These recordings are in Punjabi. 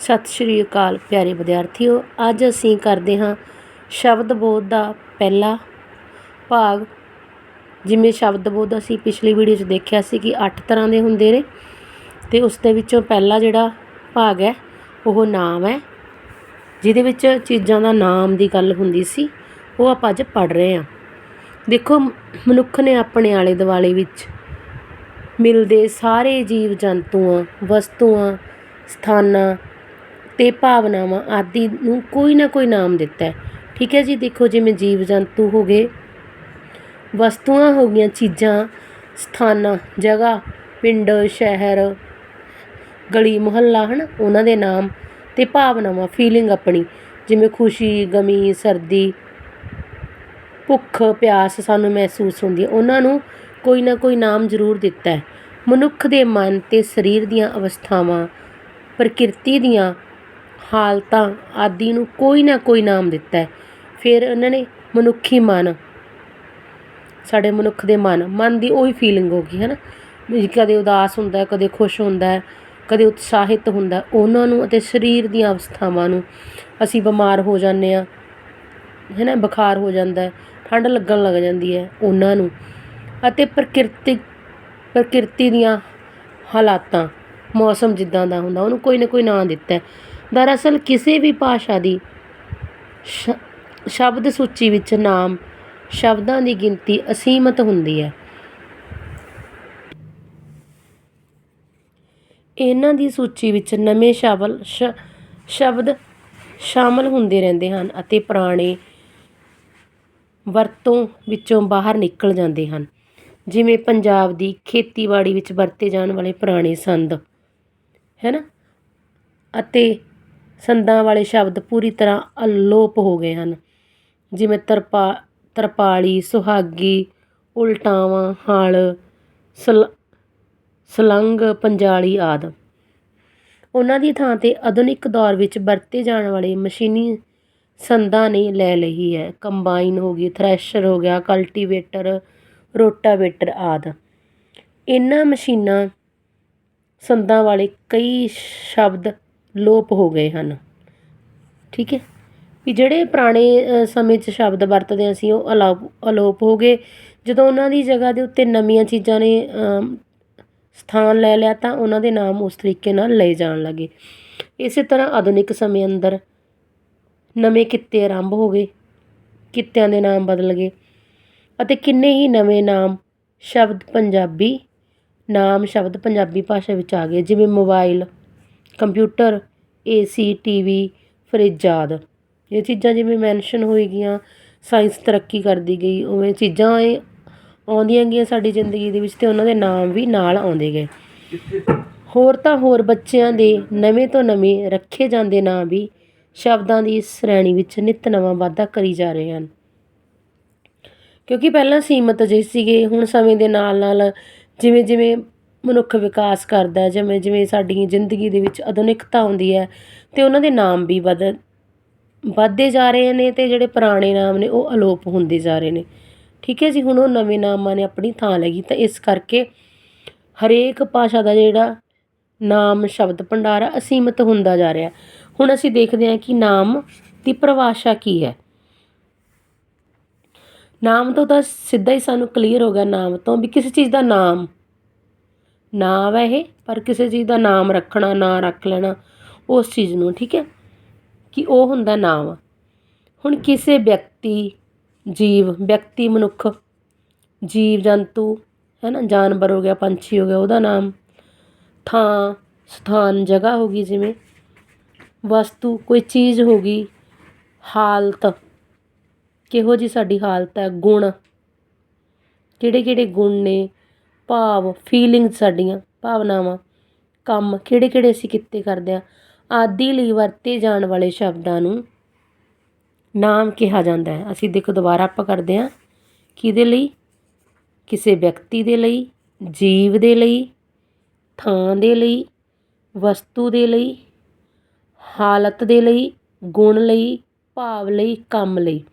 ਸਤਿ ਸ਼੍ਰੀ ਅਕਾਲ ਪਿਆਰੇ ਵਿਦਿਆਰਥੀਓ, ਅੱਜ ਅਸੀਂ ਕਰਦੇ ਹਾਂ ਸ਼ਬਦ ਬੋਧ ਦਾ ਪਹਿਲਾ ਭਾਗ। ਜਿਵੇਂ ਸ਼ਬਦ ਬੋਧ ਅਸੀਂ ਪਿਛਲੀ ਵੀਡੀਓ 'ਚ ਦੇਖਿਆ ਸੀ ਕਿ 8 ਤਰ੍ਹਾਂ ਦੇ ਹੁੰਦੇ ਨੇ ਤੇ ਉਸ ਦੇ ਵਿੱਚੋਂ ਪਹਿਲਾ ਜਿਹੜਾ ਭਾਗ ਹੈ, ਉਹ ਨਾਮ ਹੈ, ਜਿਹਦੇ ਵਿੱਚ ਚੀਜ਼ਾਂ ਦਾ ਨਾਮ ਦੀ ਗੱਲ ਹੁੰਦੀ ਸੀ, ਉਹ ਆਪਾਂ ਅੱਜ ਪੜ ਰਹੇ ਹਾਂ। ਦੇਖੋ, ਮਨੁੱਖ ਨੇ ਆਪਣੇ ਆਲੇ ਦੁਆਲੇ ਵਿੱਚ ਮਿਲਦੇ ਸਾਰੇ ਜੀਵ ਜੰਤੂਆਂ ਵਸਤੂਆਂ, ਸਥਾਨਾਂ ਅਤੇ ਭਾਵਨਾਵਾਂ ਆਦਿ ਨੂੰ ਕੋਈ ਨਾ ਕੋਈ ਨਾਮ ਦਿੱਤਾ ਠੀਕ ਹੈ ਜੀ, ਦੇਖੋ ਜਿਵੇਂ ਜੀਵ ਜੰਤੂ ਹੋ ਗਏ, ਵਸਤੂਆਂ ਹੋ ਗਈਆਂ, ਚੀਜ਼ਾਂ, ਸਥਾਨਾਂ, ਜਗ੍ਹਾ, ਪਿੰਡ, ਸ਼ਹਿਰ, ਗਲੀ, ਮੁਹੱਲਾ ਹੈ ਨਾ ਉਹਨਾਂ ਦੇ ਨਾਮ ਅਤੇ ਭਾਵਨਾਵਾਂ ਫੀਲਿੰਗ ਆਪਣੀ, ਜਿਵੇਂ ਖੁਸ਼ੀ, ਗਮੀ, ਸਰਦੀ, ਭੁੱਖ, ਪਿਆਸ ਸਾਨੂੰ ਮਹਿਸੂਸ ਹੁੰਦੀ ਹੈ। ਉਹਨਾਂ ਨੂੰ ਕੋਈ ਨਾ ਕੋਈ ਨਾਮ ਜ਼ਰੂਰ ਦਿੱਤਾ ਮਨੁੱਖ ਦੇ ਮਨ ਅਤੇ ਸਰੀਰ ਦੀਆਂ ਅਵਸਥਾਵਾਂ, ਪ੍ਰਕਿਰਤੀ ਦੀਆਂ ਹਾਲਤਾਂ ਆਦਿ ਨੂੰ ਕੋਈ ਨਾ ਕੋਈ ਨਾਮ ਦਿੱਤਾ ਫਿਰ ਇਹਨਾਂ ਨੇ ਮਨੁੱਖੀ ਮਨ, ਸਾਡੇ ਮਨੁੱਖ ਦੇ ਮਨ ਮਨ ਦੀ ਉਹੀ ਫੀਲਿੰਗ ਹੋ ਗਈ ਹੈ ਨਾ ਵੀ ਕਦੇ ਉਦਾਸ ਹੁੰਦਾ ਕਦੇ ਖੁਸ਼ ਹੁੰਦਾ ਕਦੇ ਉਤਸ਼ਾਹਿਤ ਹੁੰਦਾ ਉਹਨਾਂ ਨੂੰ ਅਤੇ ਸਰੀਰ ਦੀਆਂ ਅਵਸਥਾਵਾਂ ਨੂੰ ਅਸੀਂ ਬਿਮਾਰ ਹੋ ਜਾਂਦੇ ਆ ਹੈ ਨਾ ਬੁਖਾਰ ਹੋ ਜਾਂਦਾ ਠੰਡ ਲੱਗਣ ਲੱਗ ਜਾਂਦੀ ਹੈ ਉਹਨਾਂ ਨੂੰ। ਅਤੇ ਪ੍ਰਕਿਰਤਿਕ ਪ੍ਰਕਿਰਤੀ ਦੀਆਂ ਹਾਲਾਤਾਂ, ਮੌਸਮ ਜਿੱਦਾਂ ਦਾ ਹੁੰਦਾ, ਉਹਨੂੰ ਕੋਈ ਨਾ ਕੋਈ ਨਾਂ ਦਿੱਤਾ ਦਰਅਸਲ ਕਿਸੇ ਵੀ ਭਾਸ਼ਾ ਦੀ ਸ਼- ਸ਼ਬਦ ਸੂਚੀ ਵਿੱਚ ਨਾਮ, ਸ਼ਬਦਾਂ ਦੀ ਗਿਣਤੀ ਅਸੀਮਤ ਹੁੰਦੀ ਹੈ। ਇਹਨਾਂ ਦੀ ਸੂਚੀ ਵਿੱਚ ਨਵੇਂ ਸ਼ਬਲ, ਸ਼- ਸ਼ਬਦ ਸ਼ਾਮਲ ਹੁੰਦੇ ਰਹਿੰਦੇ ਹਨ ਅਤੇ ਪੁਰਾਣੇ ਵਰਤੋਂ ਵਿੱਚੋਂ ਬਾਹਰ ਨਿਕਲ ਜਾਂਦੇ ਹਨ। ਜਿਵੇਂ ਪੰਜਾਬ ਦੀ ਖੇਤੀਬਾੜੀ ਵਿੱਚ ਵਰਤੇ ਜਾਣ ਵਾਲੇ ਪੁਰਾਣੇ ਸੰਦ, ਹੈ ਨਾ? ਅਤੇ ਸੰਦਾਂ ਵਾਲੇ ਸ਼ਬਦ ਪੂਰੀ ਤਰ੍ਹਾਂ ਅਲੋਪ ਹੋ ਗਏ ਹਨ। ਜਿਵੇਂ ਤਰਪਾ, ਤਰਪਾਲੀ, ਸੁਹਾਗੀ, ਉਲਟਾਵਾਂ, ਹਲ, ਸਲ, ਸਲੰਗ, ਪੰਜਾਲੀ ਆਦਿ। ਉਹਨਾਂ ਦੀ ਥਾਂ ਤੇ ਆਧੁਨਿਕ ਦੌਰ ਵਿੱਚ ਵਰਤੇ ਜਾਣ ਵਾਲੇ ਮਸ਼ੀਨੀ ਸੰਦਾਂ ਨੇ ਲੈ ਲਈ ਹੈ। ਕੰਬਾਈਨ ਹੋ ਗਈ, ਥ੍ਰੈਸ਼ਰ ਹੋ ਗਿਆ, ਕਲਟੀਵੇਟਰ, ਰੋਟਾਵੇਟਰ ਆਦਿ। ਇਹਨਾਂ ਮਸ਼ੀਨਾਂ ਸੰਦਾਂ ਵਾਲੇ ਕਈ ਸ਼ਬਦ ਲੋਪ ਹੋ ਗਏ ਹਨ। ਠੀਕ ਹੈ? ਵੀ ਜਿਹੜੇ ਪੁਰਾਣੇ ਸਮੇਂ 'ਚ ਸ਼ਬਦ ਵਰਤਦੇ ਅਸੀਂ, ਉਹ ਅਲੋਪ ਅਲੋਪ ਹੋ ਗਏ। ਜਦੋਂ ਉਹਨਾਂ ਦੀ ਜਗ੍ਹਾ ਦੇ ਉੱਤੇ ਨਵੀਆਂ ਚੀਜ਼ਾਂ ਨੇ ਸਥਾਨ ਲੈ ਲਿਆ, ਤਾਂ ਉਹਨਾਂ ਦੇ ਨਾਮ ਉਸ ਤਰੀਕੇ ਨਾਲ ਲਏ ਜਾਣ ਲੱਗੇ। ਇਸੇ ਤਰ੍ਹਾਂ ਆਧੁਨਿਕ ਸਮੇਂ ਅੰਦਰ ਨਵੇਂ ਕਿੱਤੇ ਆਰੰਭ ਹੋ ਗਏ, ਕਿੱਤਿਆਂ ਦੇ ਨਾਮ ਬਦਲ ਗਏ, ਅਤੇ ਕਿੰਨੇ ਹੀ ਨਵੇਂ ਨਾਮ, ਸ਼ਬਦ ਪੰਜਾਬੀ, ਨਾਮ ਸ਼ਬਦ ਪੰਜਾਬੀ ਭਾਸ਼ਾ ਵਿੱਚ ਆ ਗਏ, ਜਿਵੇਂ mobile computer, A C T V fridge ਆਦਿ। ਇਹ ਚੀਜ਼ਾਂ ਜਿਵੇਂ ਮੈਨਸ਼ਨ ਹੋਏਗੀਆਂ ਸਾਇੰਸ ਤਰੱਕੀ ਕਰਦੀ ਗਈ, ਉਵੇਂ ਚੀਜ਼ਾਂ ਇਹ ਆਉਂਦੀਆਂ ਗਈਆਂ ਸਾਡੀ ਜ਼ਿੰਦਗੀ ਦੇ ਵਿੱਚ ਅਤੇ ਉਹਨਾਂ ਦੇ ਨਾਮ ਵੀ ਨਾਲ ਆਉਂਦੇ ਗਏ। ਹੋਰ ਤਾਂ ਹੋਰ ਬੱਚਿਆਂ ਦੇ ਨਵੇਂ ਤੋਂ ਨਵੇਂ ਰੱਖੇ ਜਾਂਦੇ ਨਾਂ ਵੀ ਸ਼ਬਦਾਂ ਦੀ ਇਸ ਸ਼੍ਰੇਣੀ ਵਿੱਚ ਨਿੱਤ ਨਵਾਂ ਵਾਧਾ ਕਰੀ ਜਾ ਰਹੇ ਹਨ। ਕਿਉਂਕਿ ਪਹਿਲਾਂ ਸੀਮਤ ਜਿਹੇ ਸੀਗੇ, ਹੁਣ ਸਮੇਂ ਦੇ ਨਾਲ ਨਾਲ ਜਿਵੇਂ ਜਿਵੇਂ ਮਨੁੱਖ ਵਿਕਾਸ ਕਰਦਾ ਜਿਵੇਂ ਜਿਵੇਂ ਸਾਡੀ ਜ਼ਿੰਦਗੀ ਦੇ ਵਿੱਚ ਆਧੁਨਿਕਤਾ ਆਉਂਦੀ ਹੈ ਅਤੇ ਉਹਨਾਂ ਦੇ ਨਾਮ ਵੀ ਵਧ, ਵੱਧਦੇ ਜਾ ਰਹੇ ਨੇ ਅਤੇ ਜਿਹੜੇ ਪੁਰਾਣੇ ਨਾਮ ਨੇ ਉਹ ਅਲੋਪ ਹੁੰਦੇ ਜਾ ਰਹੇ ਨੇ। ਠੀਕ ਹੈ ਜੀ, ਹੁਣ ਉਹ ਨਵੇਂ ਨਾਮਾਂ ਨੇ ਆਪਣੀ ਥਾਂ ਲੈ ਗਈ, ਤਾਂ ਇਸ ਕਰਕੇ ਹਰੇਕ ਭਾਸ਼ਾ ਦਾ ਜਿਹੜਾ ਨਾਮ, ਸ਼ਬਦ, ਭੰਡਾਰ ਆ ਅਸੀਮਤ ਹੁੰਦਾ ਜਾ ਰਿਹਾ। ਹੁਣ ਅਸੀਂ ਦੇਖਦੇ ਹਾਂ ਕਿ ਨਾਮ ਦੀ ਪਰਿਭਾਸ਼ਾ ਕੀ ਹੈ। ਨਾਮ ਤੋਂ ਤਾਂ ਸਿੱਧਾ ਹੀ ਸਾਨੂੰ ਕਲੀਅਰ ਹੋ ਗਿਆ ਨਾਮ ਤੋਂ ਵੀ ਕਿਸੇ ਚੀਜ਼ ਦਾ ਨਾਮ ਨਾਮ ਹੈ ਇਹ, ਪਰ ਕਿਸੇ ਚੀਜ਼ ਦਾ ਨਾਮ ਰੱਖਣਾ, ਨਾਂ ਰੱਖ ਲੈਣਾ, ਉਸ ਚੀਜ਼ ਨੂੰ, ਠੀਕ ਹੈ? ਕਿ ਉਹ ਹੁੰਦਾ ਨਾਮ। ਹੁਣ ਕਿਸੇ ਵਿਅਕਤੀ, ਜੀਵ, ਵਿਅਕਤੀ ਮਨੁੱਖ, ਜੀਵ ਜੰਤੂ, ਹੈ ਨਾ, ਜਾਨਵਰ ਹੋ ਗਿਆ, ਪੰਛੀ ਹੋ ਗਿਆ, ਉਹਦਾ ਨਾਮ ਥਾਂ, ਸਥਾਨ, ਜਗ੍ਹਾ ਹੋ ਗਈ, ਜਿਵੇਂ ਵਸਤੂ, ਕੋਈ ਚੀਜ਼ ਹੋ ਗਈ, ਹਾਲਤ। ਕਿਹੋ ਜੀ ਸਾਡੀ ਹਾਲਤ ਹੈ? ਗੁਣ। ਕਿਹੜੇ ਕਿਹੜੇ ਗੁਣ ਨੇ? ਭਾਵ ਫੀਲਿੰਗ ਸਾਡੀਆਂ, ਭਾਵਨਾਵਾਂ, ਕੰਮ ਕਿਹੜੇ ਕਿਹੜੇ ਅਸੀਂ ਕਿੱਤੇ ਕਰਦੇ ਹਾਂ, ਆਦਿ ਲਈ ਵਰਤੇ ਜਾਣ ਵਾਲੇ ਸ਼ਬਦਾਂ ਨੂੰ ਨਾਮ ਕਿਹਾ ਜਾਂਦਾ ਹੈ। ਅਸੀਂ ਦੇਖੋ ਦੁਬਾਰਾ ਆਪਾਂ ਕਰਦੇ ਹਾਂ, ਕਿਹਦੇ ਲਈ? ਕਿਸੇ ਵਿਅਕਤੀ ਦੇ ਲਈ, ਜੀਵ ਦੇ ਲਈ, ਥਾਂ ਦੇ ਲਈ, ਵਸਤੂ ਦੇ ਲਈ, ਹਾਲਤ ਦੇ ਲਈ, ਗੁਣ ਲਈ, ਭਾਵ ਲਈ, ਕੰਮ ਲਈ।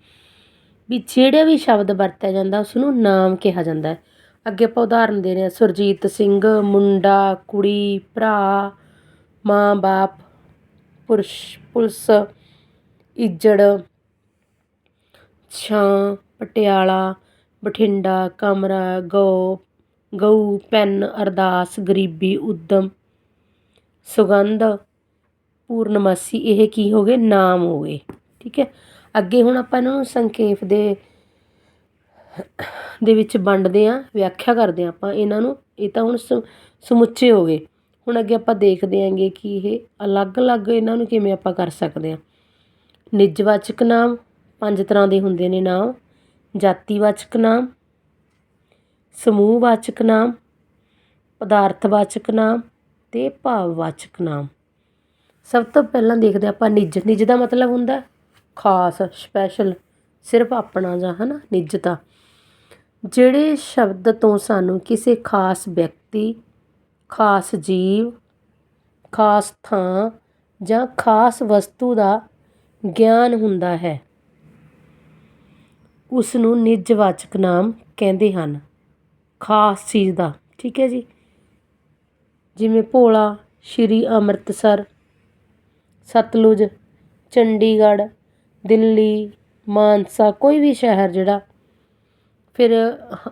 ਵੀ ਜਿਹੜਾ ਵੀ ਸ਼ਬਦ ਵਰਤਿਆ ਜਾਂਦਾ ਉਸ ਨੂੰ ਨਾਮ ਕਿਹਾ ਜਾਂਦਾ ਹੈ। ਅੱਗੇ ਆਪਾਂ ਉਦਾਹਰਨ ਦੇ ਰਹੇ ਹਾਂ। ਸੁਰਜੀਤ ਸਿੰਘ, ਮੁੰਡਾ, ਕੁੜੀ, ਭਰਾ, ਮਾਂ, ਬਾਪ, ਪੁਰਸ਼, ਪੁਲਿਸ, ਇੱਜੜ, ਛਾਂ, ਪਟਿਆਲਾ, ਬਠਿੰਡਾ, ਕਮਰਾ, ਗਊ ਗਊ, ਪੈਨ, ਅਰਦਾਸ, ਗਰੀਬੀ, ਉਦਮ, ਸੁਗੰਧ, ਪੂਰਨਮਾਸੀ, ਇਹ ਕੀ ਹੋ ਗਏ? ਨਾਮ ਹੋ ਗਏ। ਠੀਕ ਹੈ? ਅੱਗੇ ਹੁਣ ਆਪਾਂ ਇਹਨਾਂ ਨੂੰ ਸੰਖੇਪ ਦੇ ਦੇ ਵਿੱਚ ਵੰਡਦੇ ਹਾਂ, ਵਿਆਖਿਆ ਕਰਦੇ ਹਾਂ ਆਪਾਂ ਇਹਨਾਂ ਨੂੰ, ਇਹ ਤਾਂ ਹੁਣ ਸ- ਸਮੁੱਚੇ ਹੋ ਗਏ। ਹੁਣ ਅੱਗੇ ਆਪਾਂ ਦੇਖਦੇ ਆਂਗੇ ਕਿ ਇਹ ਅਲੱਗ-ਅਲੱਗ ਇਹਨਾਂ ਨੂੰ ਕਿਵੇਂ ਆਪਾਂ ਕਰ ਸਕਦੇ ਹਾਂ। ਨਿੱਜਵਾਚਕ ਨਾਮ ਪੰਜ ਤਰ੍ਹਾਂ ਦੇ ਹੁੰਦੇ ਨੇ ਨਾਮ, ਜਾਤੀਵਾਚਕ ਨਾਮ, ਸਮੂਹਵਾਚਕ ਨਾਮ, ਪਦਾਰਥਵਾਚਕ ਨਾਮ ਅਤੇ ਭਾਵਵਾਚਕ ਨਾਮ। ਸਭ ਤੋਂ ਪਹਿਲਾਂ ਦੇਖਦੇ ਆਪਾਂ ਨਿੱਜ ਨਿੱਜ ਦਾ ਮਤਲਬ ਹੁੰਦਾ ਖਾਸ, ਸਪੈਸ਼ਲ, ਸਿਰਫ ਆਪਣਾ ਜਾਂ ਹੈ ਹਨਾ, ਨਿੱਜਤਾ। ਜਿਹੜੇ ਸ਼ਬਦ ਤੋਂ ਸਾਨੂੰ ਕਿਸੇ ਖਾਸ ਵਿਅਕਤੀ, ਖਾਸ ਜੀਵ, ਖਾਸ ਥਾਂ ਜਾਂ ਖਾਸ ਵਸਤੂ ਦਾ ਗਿਆਨ ਹੁੰਦਾ ਹੈ ਉਸ ਨੂੰ ਨਿੱਜਵਾਚਕ ਨਾਮ ਕਹਿੰਦੇ ਹਨ। ਖਾਸ ਚੀਜ਼ ਦਾ, ਠੀਕ ਹੈ ਜੀ? ਜਿਵੇਂ ਭੋਲਾ, ਸ਼੍ਰੀ ਅੰਮ੍ਰਿਤਸਰ, ਸਤਲੁਜ, ਚੰਡੀਗੜ੍ਹ, ਦਿੱਲੀ, ਮਾਨਸਾ, ਕੋਈ ਵੀ ਸ਼ਹਿਰ ਜਿਹੜਾ ਫਿਰ ਹ-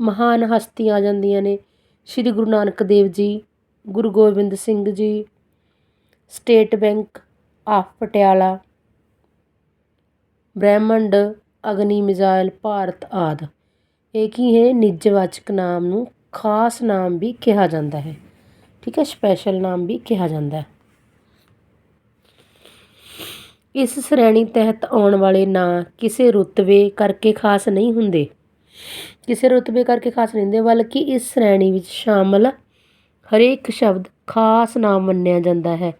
ਮਹਾਨ ਹਸਤੀਆਂ ਆ ਜਾਂਦੀਆਂ ਨੇ। Shri Guru Nanak Dev ji, Guru Gobind Singh ji, state bank of Patiala, ਬ੍ਰਹਿਮੰਡ, ਅਗਨੀ ਮਿਜ਼ਾਇਲ, ਭਾਰਤ ਆਦਿ। ਇਹ ਕੀ ਹੈ? ਨਿੱਜਵਾਚਕ ਨਾਮ ਨੂੰ ਖਾਸ ਨਾਮ ਵੀ ਕਿਹਾ ਜਾਂਦਾ ਹੈ। ਠੀਕ ਹੈ? ਸਪੈਸ਼ਲ ਨਾਮ ਵੀ ਕਿਹਾ ਜਾਂਦਾ ਹੈ। ਇਸ ਸ਼੍ਰੇਣੀ ਤਹਿਤ ਆਉਣ ਵਾਲੇ ਨਾਂ ਕਿਸੇ ਰੁਤਬੇ ਕਰਕੇ ਖਾਸ ਨਹੀਂ ਹੁੰਦੇ। ਕਿਸੇ ਰੁਤਬੇ ਕਰਕੇ ਖਾਸ ਨਹੀਂ ਹੁੰਦੇ, ਬਲਕਿ ਇਸ ਸ਼੍ਰੇਣੀ ਵਿੱਚ ਸ਼ਾਮਲ ਹਰੇਕ ਸ਼ਬਦ ਖਾਸ ਨਾਮ ਮੰਨਿਆ ਜਾਂਦਾ ਹੈ।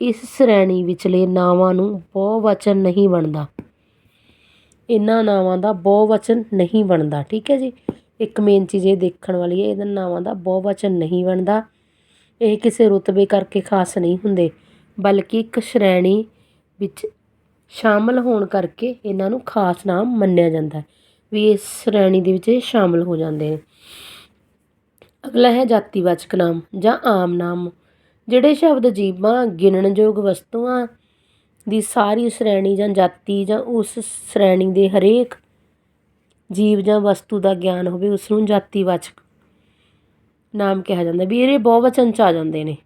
ਇਸ ਸ਼੍ਰੇਣੀ ਵਿਚਲੇ ਨਾਵਾਂ ਨੂੰ ਬਹੁਵਚਨ ਨਹੀਂ ਬਣਦਾ। ਇਹਨਾਂ ਨਾਵਾਂ ਦਾ ਬਹੁਵਚਨ ਨਹੀਂ ਬਣਦਾ, ਠੀਕ ਹੈ ਜੀ? ਇੱਕ ਮੇਨ ਚੀਜ਼ ਇਹ ਦੇਖਣ ਵਾਲੀ ਹੈ, ਇਹਨਾਂ ਨਾਵਾਂ ਦਾ ਬਹੁਵਚਨ ਨਹੀਂ ਬਣਦਾ। ਇਹ ਕਿਸੇ ਰੁਤਬੇ ਕਰਕੇ ਖਾਸ ਨਹੀਂ ਹੁੰਦੇ, ਬਲਕਿ ਇੱਕ ਸ਼੍ਰੇਣੀ ਵਿੱਚ ਸ਼ਾਮਲ ਹੋਣ ਕਰਕੇ ਇਹਨਾਂ ਨੂੰ ਖਾਸ ਨਾਮ ਮੰਨਿਆ ਜਾਂਦਾ ਵੀ ਇਸ ਸ਼੍ਰੇਣੀ ਦੇ ਵਿੱਚ ਇਹ ਸ਼ਾਮਲ ਹੋ ਜਾਂਦੇ ਨੇ। ਅਗਲਾ ਹੈ ਜਾਤੀਵਾਚਕ ਨਾਮ ਜਾਂ ਆਮ ਨਾਮ, ਜਿਹੜੇ ਸ਼ਬਦ ਜੀਵਾਂ, ਗਿਣਨਯੋਗ ਵਸਤੂਆਂ ਦੀ ਸਾਰੀ ਸ਼੍ਰੇਣੀ ਜਾਂ ਜਾਤੀ ਜਾਂ ਉਸ ਸ਼੍ਰੇਣੀ ਦੇ ਹਰੇਕ ਜੀਵ ਜਾਂ ਵਸਤੂ ਦਾ ਗਿਆਨ ਹੋਵੇ, ਉਸ ਨੂੰ ਜਾਤੀਵਾਚਕ ਨਾਮ ਕਿਹਾ ਜਾਂਦਾ। ਵੀ ਇਹਦੇ ਬਹੁਵਚਨ ਚ ਆ ਜਾਂਦੇ ਨੇ।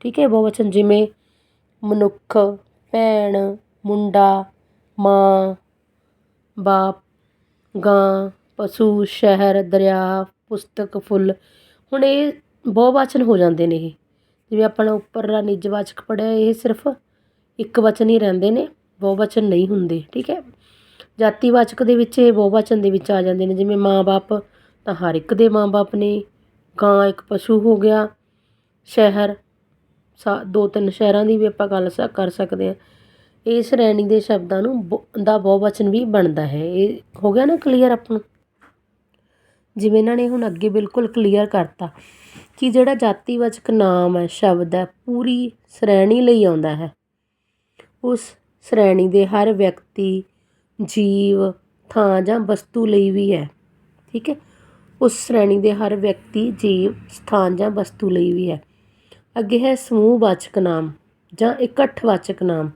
ਠੀਕ ਹੈ, ਬਹੁਵਚਨ ਜਿਵੇਂ ਮਨੁੱਖ, ਭੈਣ, ਮੁੰਡਾ, ਮਾਂ, ਬਾਪ ਗਾਂ, ਪਸ਼ੂ, ਸ਼ਹਿਰ, ਦਰਿਆ, ਪੁਸਤਕ, ਫੁੱਲ। ਹੁਣ ਇਹ ਬਹੁਵਾਚਨ ਹੋ ਜਾਂਦੇ ਨੇ ਇਹ। ਜਿਵੇਂ ਆਪਣਾ ਉੱਪਰ ਨਿੱਜਵਾਚਕ ਪੜ੍ਹਿਆ, ਇਹ ਸਿਰਫ ਇੱਕ ਵਚਨ ਹੀ ਰਹਿੰਦੇ ਨੇ ਬਹੁਵਚਨ ਨਹੀਂ ਹੁੰਦੇ, ਠੀਕ ਹੈ? ਜਾਤੀਵਾਚਕ ਦੇ ਵਿੱਚ ਇਹ ਬਹੁਵਚਨ ਦੇ ਵਿੱਚ ਆ ਜਾਂਦੇ ਨੇ, ਜਿਵੇਂ ਮਾਂ-ਬਾਪ ਤਾਂ ਹਰ ਇੱਕ ਦੇ ਮਾਂ-ਬਾਪ ਨੇ, ਗਾਂ ਇੱਕ ਪਸ਼ੂ ਹੋ ਗਿਆ, ਸ਼ਹਿਰ, ਸਾ ਦੋ ਤਿੰਨ ਸ਼ਹਿਰਾਂ ਦੀ ਵੀ ਆਪਾਂ ਗੱਲ ਸ ਕਰ ਸਕਦੇ ਹਾਂ। ਇਹ ਸ਼੍ਰੇਣੀ ਦੇ ਸ਼ਬਦਾਂ ਨੂੰ ਬ ਦਾ ਬਹੁਵਚਨ ਵੀ ਬਣਦਾ ਹੈ। ਇਹ ਹੋ ਗਿਆ ਨਾ ਕਲੀਅਰ ਆਪਾਂ ਨੂੰ ਜਿਵੇਂ ਇਹਨਾਂ ਨੇ ਹੁਣ ਅੱਗੇ ਬਿਲਕੁਲ ਕਲੀਅਰ ਕਰਤਾ ਕਿ ਜਿਹੜਾ ਜਾਤੀਵਾਚਕ ਨਾਮ ਹੈ, ਸ਼ਬਦ ਹੈ, ਪੂਰੀ ਸ਼੍ਰੇਣੀ ਲਈ ਆਉਂਦਾ ਹੈ। ਉਸ ਸ਼੍ਰੇਣੀ ਦੇ ਹਰ ਵਿਅਕਤੀ, ਜੀਵ, ਥਾਂ ਜਾਂ ਵਸਤੂ ਲਈ ਵੀ ਹੈ। ਠੀਕ ਹੈ? ਉਸ ਸ਼੍ਰੇਣੀ ਦੇ ਹਰ ਵਿਅਕਤੀ, ਜੀਵ, ਸਥਾਨ ਜਾਂ ਵਸਤੂ ਲਈ ਵੀ ਹੈ। ਅੱਗੇ ਹੈ ਸਮੂਹਵਾਚਕ ਨਾਮ ਜਾਂ ਇਕੱਠਵਾਚਕ ਨਾਮ।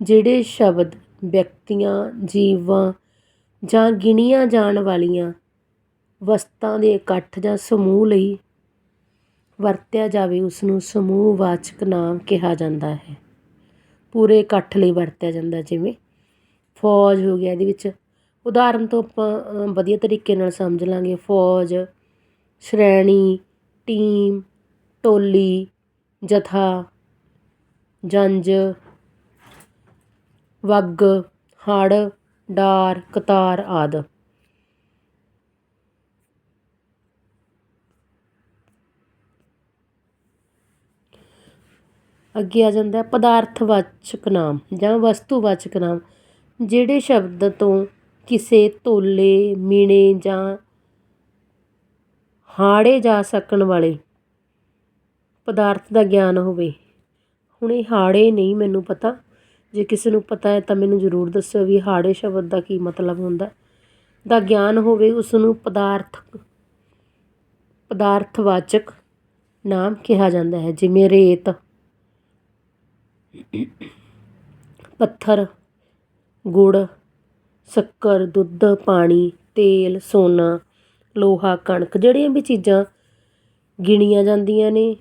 ਜਿਹੜੇ ਸ਼ਬਦ ਵਿਅਕਤੀਆਂ, ਜੀਵਾਂ ਜਾਂ ਗਿਣੀਆਂ ਜਾਣ ਵਾਲੀਆਂ ਵਸਤਾਂ ਦੇ ਇਕੱਠ ਜਾਂ ਸਮੂਹ ਲਈ ਵਰਤਿਆ ਜਾਵੇ, ਉਸਨੂੰ ਸਮੂਹਵਾਚਕ ਨਾਮ ਕਿਹਾ ਜਾਂਦਾ ਹੈ। ਪੂਰੇ ਇਕੱਠ ਲਈ ਵਰਤਿਆ ਜਾਂਦਾ, ਜਿਵੇਂ ਫੌਜ ਹੋ ਗਿਆ, ਇਹਦੇ ਵਿੱਚ ਉਦਾਹਰਨ ਤੋਂ ਆਪਾਂ ਵਧੀਆ ਤਰੀਕੇ ਨਾਲ ਸਮਝ ਲਾਂਗੇ। ਫੌਜ, ਸ਼੍ਰੇਣੀ, ਟੀਮ, ਟੋਲੀ, ਜਥਾ, ਜੰਜ ਵੱਗ, ਹੜ, ਡਾਰ, ਕਤਾਰ ਆਦਿ। ਅੱਗੇ ਆ ਜਾਂਦਾ ਹੈ, ਪਦਾਰਥਵਾਚਕ ਨਾਮ ਜਾਂ ਵਸਤੂਵਾਚਕ ਨਾਮ। ਜਿਹੜੇ ਸ਼ਬਦ ਤੋਂ ਕਿਸੇ ਤੋਲੇ, ਮੀਣੇ ਜਾਂ ਹਾੜੇ ਜਾ ਸਕਣ ਵਾਲੇ ਪਦਾਰਥ ਦਾ ਗਿਆਨ ਹੋਵੇ। ਹੁਣ ਇਹ ਹਾੜੇ ਨਹੀਂ, ਮੈਨੂੰ ਪਤਾ। ਜੇ ਕਿਸੇ ਨੂੰ ਪਤਾ ਹੈ ਤਾਂ ਮੈਨੂੰ ਜ਼ਰੂਰ ਦੱਸਿਓ ਵੀ ਹਾੜੇ ਸ਼ਬਦ ਦਾ ਕੀ ਮਤਲਬ ਹੁੰਦਾ ਦਾ ਗਿਆਨ ਹੋਵੇ ਉਸ ਨੂੰ ਪਦਾਰਥ, ਪਦਾਰਥਵਾਚਕ ਨਾਮ ਕਿਹਾ ਜਾਂਦਾ ਹੈ, ਜਿਵੇਂ ਰੇਤ, ਪੱਥਰ, ਗੁੜ, ਸ਼ੱਕਰ, ਦੁੱਧ, ਪਾਣੀ, ਤੇਲ, ਸੋਨਾ, ਲੋਹਾ, ਕਣਕ, ਜਿਹੜੀਆਂ ਵੀ ਚੀਜ਼ਾਂ ਗਿਣੀਆਂ ਜਾਂਦੀਆਂ ਨੇ,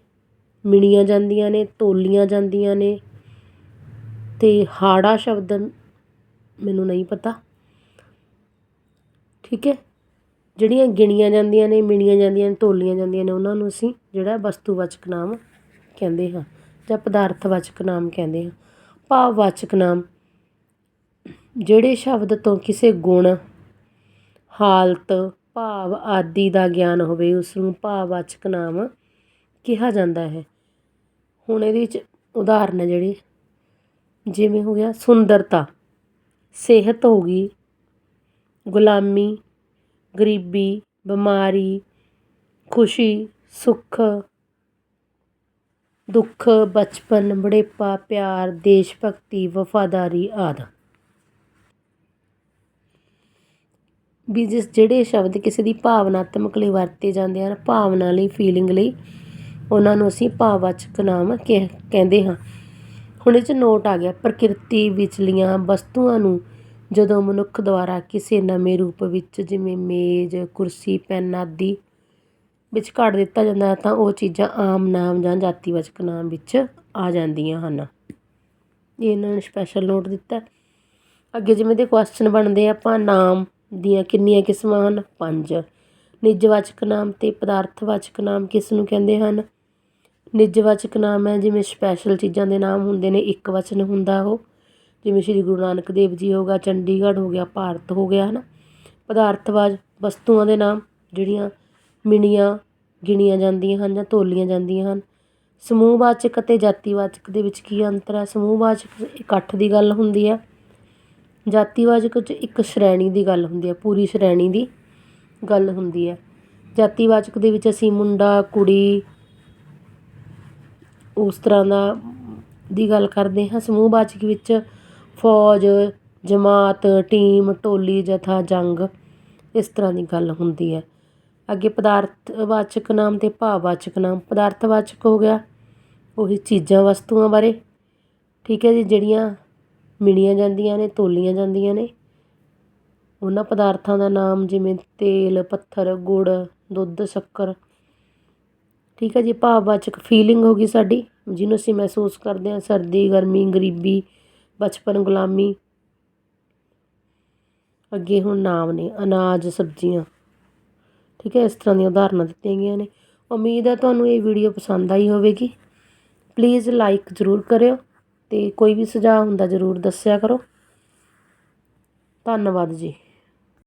ਮਿਣੀਆਂ ਜਾਂਦੀਆਂ ਨੇ, ਤੋਲੀਆਂ ਜਾਂਦੀਆਂ ਨੇ ਅਤੇ ਹਾੜਾ ਸ਼ਬਦ ਮੈਨੂੰ ਨਹੀਂ ਪਤਾ। ਠੀਕ ਹੈ? ਜਿਹੜੀਆਂ ਗਿਣੀਆਂ ਜਾਂਦੀਆਂ ਨੇ, ਮਿਣੀਆਂ ਜਾਂਦੀਆਂ ਨੇ, ਤੋਲੀਆਂ ਜਾਂਦੀਆਂ ਨੇ, ਉਹਨਾਂ ਨੂੰ ਅਸੀਂ ਜਿਹੜਾ ਵਸਤੂਵਾਚਕ ਨਾਮ ਕਹਿੰਦੇ ਹਾਂ ਜਾਂ ਪਦਾਰਥਵਾਚਕ ਨਾਮ ਕਹਿੰਦੇ ਹਾਂ। ਭਾਵਵਾਚਕ ਨਾਮ, ਜਿਹੜੇ ਸ਼ਬਦ ਤੋਂ ਕਿਸੇ ਗੁਣ, ਹਾਲਤ, ਭਾਵ ਆਦਿ ਦਾ ਗਿਆਨ ਹੋਵੇ ਉਸ ਨੂੰ ਭਾਵਵਾਚਕ ਨਾਮ ਕਿਹਾ ਜਾਂਦਾ ਹੈ। ਹੁਣ ਇਹਦੇ ਵਿੱਚ ਉਦਾਹਰਨ ਹੈ ਜਿਹੜੀ ਜਿਵੇਂ ਹੋ ਗਿਆ ਸੁੰਦਰਤਾ, ਸਿਹਤ ਹੋ ਗਈ, ਗੁਲਾਮੀ, ਗਰੀਬੀ, ਬਿਮਾਰੀ, ਖੁਸ਼ੀ, ਸੁੱਖ, ਦੁੱਖ, ਬਚਪਨ, ਬੁਢੇਪਾ, ਪਿਆਰ, ਦੇਸ਼ ਭਗਤੀ, ਵਫਾਦਾਰੀ ਆਦਿ। ਵੀ ਜਿਸ ਜਿਹੜੇ ਸ਼ਬਦ ਕਿਸੇ ਦੀ ਭਾਵਨਾਤਮਕ ਲਈ ਵਰਤੇ ਜਾਂਦੇ ਹਨ, ਭਾਵਨਾ ਲਈ ਫੀਲਿੰਗ ਲਈ, ਉਹਨਾਂ ਨੂੰ ਅਸੀਂ ਭਾਵਵਾਚਕ ਨਾਮ ਕਹਿ, ਕਹਿੰਦੇ ਹਾਂ। ਹੁਣ 'ਚ ਨੋਟ ਆ ਗਿਆ, ਪ੍ਰਕਿਰਤੀ ਵਿਚਲੀਆਂ ਵਸਤੂਆਂ ਨੂੰ ਜਦੋਂ ਮਨੁੱਖ ਦੁਆਰਾ ਕਿਸੇ ਨਵੇਂ ਰੂਪ ਵਿੱਚ ਜਿਵੇਂ ਮੇਜ਼, ਕੁਰਸੀ, ਪੈਨ ਆਦਿ ਵਿੱਚ ਘੜ ਦਿੱਤਾ ਜਾਂਦਾ ਹੈ, ਤਾਂ ਉਹ ਚੀਜ਼ਾਂ ਆਮ ਨਾਮ ਜਾਂ ਜਾਤੀਵਾਚਕ ਨਾਮ ਵਿੱਚ ਆ ਜਾਂਦੀਆਂ ਹਨ। ਇਹ ਇਹਨਾਂ ਨੇ ਸਪੈਸ਼ਲ ਨੋਟ ਦਿੱਤਾ ਅੱਗੇ ਜਿਵੇਂ ਦੇ ਕੁਐਸਚਨ ਬਣਦੇ ਆਪਾਂ ਨਾਮ ਦੀਆਂ ਕਿੰਨੀਆਂ ਕਿਸਮਾਂ ਹਨ? ਪੰਜ। ਨਿੱਜਵਾਚਕ ਨਾਮ ਤੇ ਪਦਾਰਥਵਾਚਕ ਨਾਮ ਕਿਸ ਨੂੰ ਕਹਿੰਦੇ ਹਨ? ਨਿੱਜਵਾਚਕ ਨਾਮ ਹੈ, ਜਿਵੇਂ ਸਪੈਸ਼ਲ ਚੀਜ਼ਾਂ ਦੇ ਨਾਮ ਹੁੰਦੇ ਨੇ, ਇੱਕ ਵਚਨ ਹੁੰਦਾ ਉਹ। ਜਿਵੇਂ ਸ਼੍ਰੀ ਗੁਰੂ ਨਾਨਕ ਦੇਵ ਜੀ ਹੋ ਗਿਆ, ਚੰਡੀਗੜ੍ਹ ਹੋ ਗਿਆ, ਭਾਰਤ ਹੋ ਗਿਆ ਹੈ ਨਾ ਪਦਾਰਥਵਾਚ ਵਸਤੂਆਂ ਦੇ ਨਾਮ, ਜਿਹੜੀਆਂ ਮਿਣੀਆਂ, ਗਿਣੀਆਂ ਜਾਂਦੀਆਂ ਹਨ ਜਾਂ ਤੋਲੀਆਂ ਜਾਂਦੀਆਂ ਹਨ। ਸਮੂਹਵਾਚਕ ਅਤੇ ਜਾਤੀਵਾਚਕ ਦੇ ਵਿੱਚ ਕੀ ਅੰਤਰ ਹੈ? ਸਮੂਹਵਾਚਕ ਇਕੱਠ ਦੀ ਗੱਲ ਹੁੰਦੀ ਹੈ। ਜਾਤੀਵਾਚਕ 'ਚ ਇੱਕ ਸ਼੍ਰੇਣੀ ਦੀ ਗੱਲ ਹੁੰਦੀ ਹੈ, ਪੂਰੀ ਸ਼੍ਰੇਣੀ ਦੀ ਗੱਲ ਹੁੰਦੀ ਹੈ। ਜਾਤੀਵਾਚਕ ਦੇ ਵਿੱਚ ਅਸੀਂ ਮੁੰਡਾ, ਕੁੜੀ ਉਸ ਤਰ੍ਹਾਂ ਦਾ ਦੀ ਗੱਲ ਕਰਦੇ ਹਾਂ। ਸਮੂਹਵਾਚਕ ਵਿੱਚ ਫੌਜ, ਜਮਾਤ, ਟੀਮ, ਟੋਲੀ, ਜਥਾ, ਜੰਗ ਇਸ ਤਰ੍ਹਾਂ ਦੀ ਗੱਲ ਹੁੰਦੀ ਹੈ। ਅੱਗੇ ਪਦਾਰਥਵਾਚਕ ਨਾਮ ਤੇ ਭਾਵਵਾਚਕ ਨਾਮ। ਪਦਾਰਥਵਾਚਕ ਹੋ ਗਿਆ। ਉਹੀ ਚੀਜ਼ਾਂ, ਵਸਤੂਆਂ ਬਾਰੇ। ਠੀਕ ਹੈ ਜੀ, ਜਿਹੜੀਆਂ ਮਿਣੀਆਂ ਜਾਂਦੀਆਂ ਨੇ, ਤੋਲੀਆਂ ਜਾਂਦੀਆਂ ਨੇ। ਉਹਨਾਂ ਪਦਾਰਥਾਂ ਦਾ ਨਾਮ ਜਿਵੇਂ ਤੇਲ, ਪੱਥਰ, ਗੁੜ, ਦੁੱਧ, ਸ਼ੱਕਰ ਠੀਕ ਹੈ ਜੀ, ਭਾਵਵਾਚਕ ਫੀਲਿੰਗ ਹੋ ਗਈ ਸਾਡੀ, ਜਿਹਨੂੰ ਅਸੀਂ ਮਹਿਸੂਸ ਕਰਦੇ ਹਾਂ, ਸਰਦੀ, ਗਰਮੀ, ਗਰੀਬੀ, ਬਚਪਨ, ਗੁਲਾਮੀ। ਅੱਗੇ ਹੁਣ ਨਾਮ ਨੇ, ਅਨਾਜ, ਸਬਜ਼ੀਆਂ। ਠੀਕ ਹੈ, ਇਸ ਤਰ੍ਹਾਂ ਦੀਆਂ ਉਦਾਹਰਨਾਂ ਦਿੱਤੀਆਂ ਗਈਆਂ ਨੇ। ਉਮੀਦ ਹੈ ਤੁਹਾਨੂੰ ਇਹ ਵੀਡੀਓ ਪਸੰਦ ਆਈ ਹੋਵੇਗੀ। ਪਲੀਜ਼ ਲਾਈਕ ਜ਼ਰੂਰ ਕਰਿਓ ਅਤੇ ਕੋਈ ਵੀ ਸੁਝਾਅ ਹੁੰਦਾ ਜ਼ਰੂਰ ਦੱਸਿਆ ਕਰੋ। ਧੰਨਵਾਦ ਜੀ।